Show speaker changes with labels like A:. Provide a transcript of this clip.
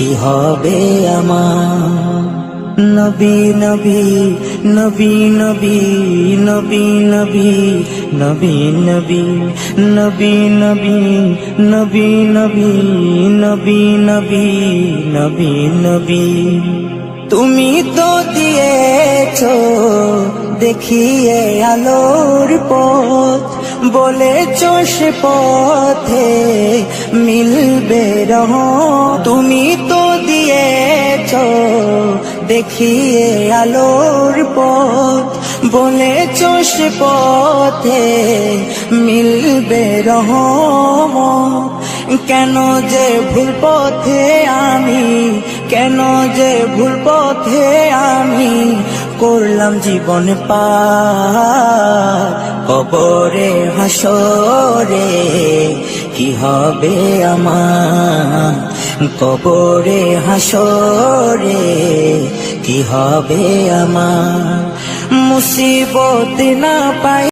A: কি হবে আমার নবী নবী নবী নবী নবী নবী নবী নবী নবী নবী নবী নবী নবী নবী নবী নবী তুমি তো দিয়েছ দেখিয়ে আলোর পথ বলেছ সে পথে মিলবে রহ। তুমি তো দিয়েছ দেখিয়ে আলোর পথ। বলে সে পথে মিলবে রহ। কেন যে ভুল পথে আমি, কেন যে ভুল পথে আমি করলাম জীবন পা কবরে হাসরে কি হবে আমার? কবরে হাসরে কি হবে আমার? মুসিবত না পাই